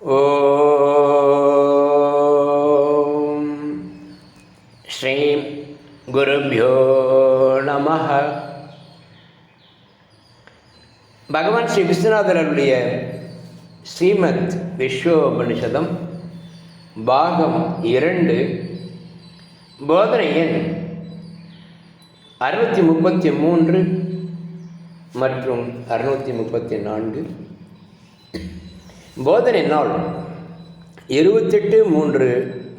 ஓம் ஸ்ரீம் குருபியோ நம பகவான் ஸ்ரீ விஸ்வநாதருடைய ஸ்ரீமத் விஸ்வோபனிஷதம் பாகம் இரண்டு போதனை எண் அறுநூற்றி முப்பத்தி மூன்று மற்றும் அறுநூற்றி முப்பத்தி நான்கு. போதனை நாள் இருபத்தெட்டு மூன்று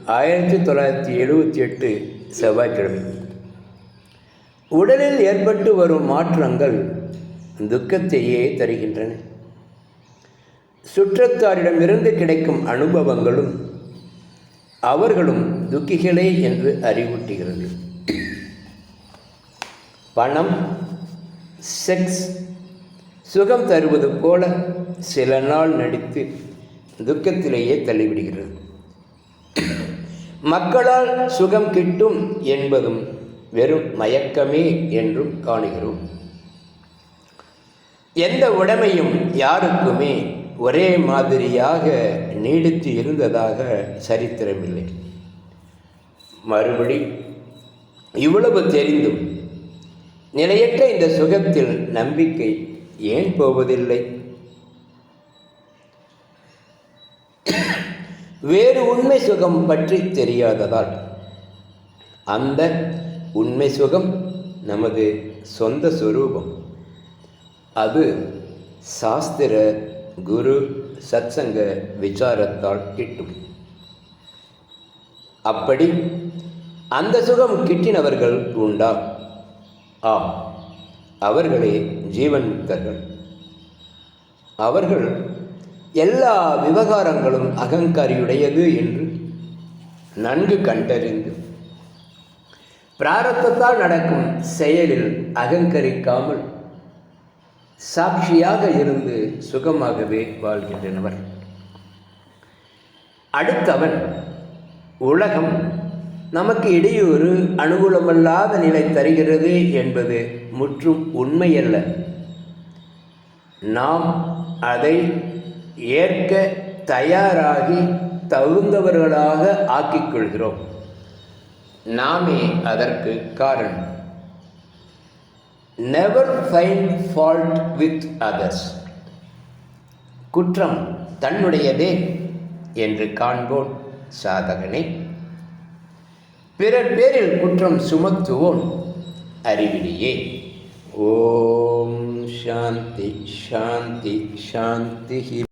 ஆயிரத்தி தொள்ளாயிரத்தி எழுபத்தி எட்டு செவ்வாய்க்கிழமை. உடலில் ஏற்பட்டு வரும் மாற்றங்கள் துக்கத்தையே தருகின்றன. சுற்றத்தாரிடமிருந்து கிடைக்கும் அனுபவங்களும் அவர்களும் துக்கிகளே என்று அறிவூட்டுகிறது. பணம் செக்ஸ் சுகம் தருவது போல சில நாள் நடித்து துக்கத்திலேயே தள்ளிவிடுகிறது. மக்களால் சுகம் கிட்டும் என்பதும் வெறும் மயக்கமே என்றும் காணுகிறோம். எந்த உடைமையும் யாருக்குமே ஒரே மாதிரியாக நீடித்து இருந்ததாக சரித்திரமில்லை. மறுபடி இவ்வளவு தெரிந்தும் நிலையற்ற இந்த சுகத்தில் நம்பிக்கை ஏன் போவதில்லை? வேறு உண்மை சுகம் பற்றி தெரியாததால் அந்த உண்மை சுகம் நமது சொந்த சுரூபம். அது சாஸ்திர குரு சத்சங்க விசாரத்தால் கிட்டும். அப்படி அந்த சுகம் கிட்டினவர்கள் உண்டா? ஆம் அவர்களே ஜீவன் முக்தர்கள் அவர்கள் எல்லா விவகாரங்களும் அகங்காரியுடையது என்று நன்கு கண்டறிந்து பிராரத்தத்தால் நடக்கும் செயலில் அகங்கரிக்காமல் சாட்சியாக இருந்து சுகமாகவே வாழ்கின்றனவர். அடுத்தவன் உலகம் நமக்கு இடையூறு அனுகூலமல்லாத நிலை தருகிறது என்பது முற்றும் உண்மையல்ல. நாம் அதை ஏற்க தயாராகி தகுந்தவர்களாக ஆக்கிக் கொள்கிறோம் நாமே அதற்கு காரணம். Never find fault with others குற்றம் தன்னுடையதே என்று காண்போன் சாதகனே. பிறர் பேரில் குற்றம் சுமத்துவோன் அறிவிலேயே ஓம் சாந்தி சாந்தி சாந்தி